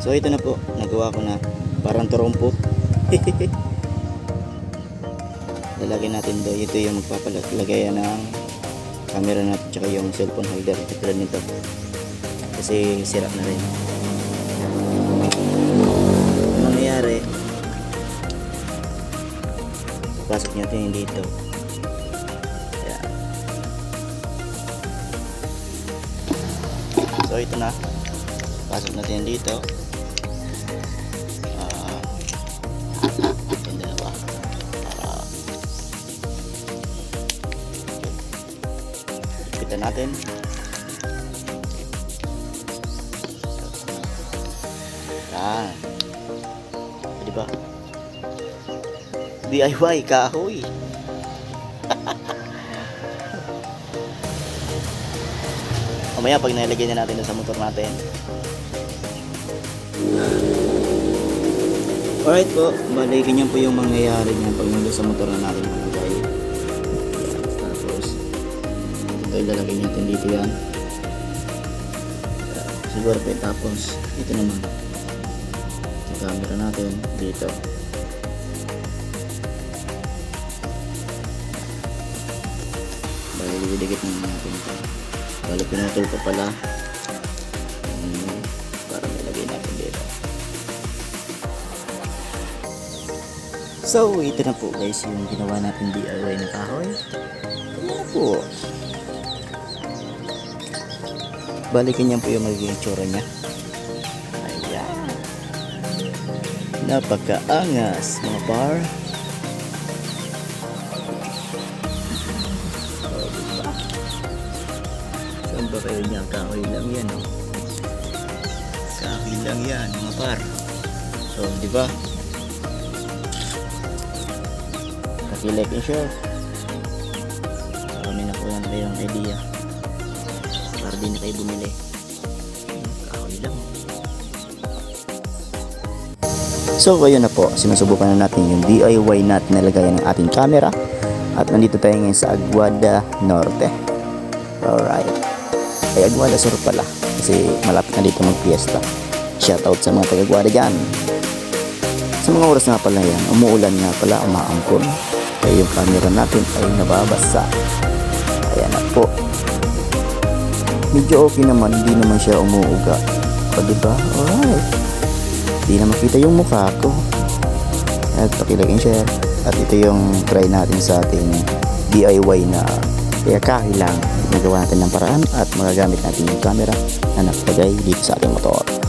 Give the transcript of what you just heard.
So ito na po, nagawa ko na parang trompo. Lalagyan natin do, ito yung magpapalagayan ng camera natin tsaka yung cellphone holder katulad nito. Kasi sira na rin. Ang mangyayari, pasok natin yung dito. So ito na. Pasok natin dito. Ipitan natin. Yan. Pwede ba? DIY kahoy. Mamaya pag nilagay na natin sa motor natin. Alright po, bali ganyan po yung mangyayari niyan pag nandun sa motor na natin malagay. Tapos, ito ilalagay natin dito yan. Siguro po tapos, ito naman. Yung camera natin dito. Bali, didikit naman natin ito. Bali, pinutol ko pala. So, ito na po guys yung ginawa natin DIY na kahoy. Ito na po. Bali, ganyan po yung magiging tsura niya. Ayan. Napakaangas mga par. Oh, diba? Saan ba kayo niya? Kahoy lang yan, oh. Kahoy lang yan, mga par. So, di ba? Paki-like and share. Para may nakuha na kayong idea. Para di na kayo bumili. Kahoy lang. So, ayun na po. Sinusubukan na natin yung DIY nut na lagayan ng ating camera. At nandito tayo ngayon sa Aguada Norte. Alright. Ay, Aguada Sur pala. Kasi malapit na dito mag-fiesta. Shoutout sa mga taga-Aguada dyan. Sa mga oras nga pala yan, umuulan nga pala, umaangkon. Kaya yung camera natin ay nababasa. Ayan na po. Medyo okay naman, hindi naman siya umuuga. O diba? Alright. Hindi na makita yung mukha ko. At pakilagay and share. At ito yung try natin sa ating DIY na kaya kahit lang nagawa natin ng paraan at magagamit natin yung camera na nakalagay dito sa ating motor.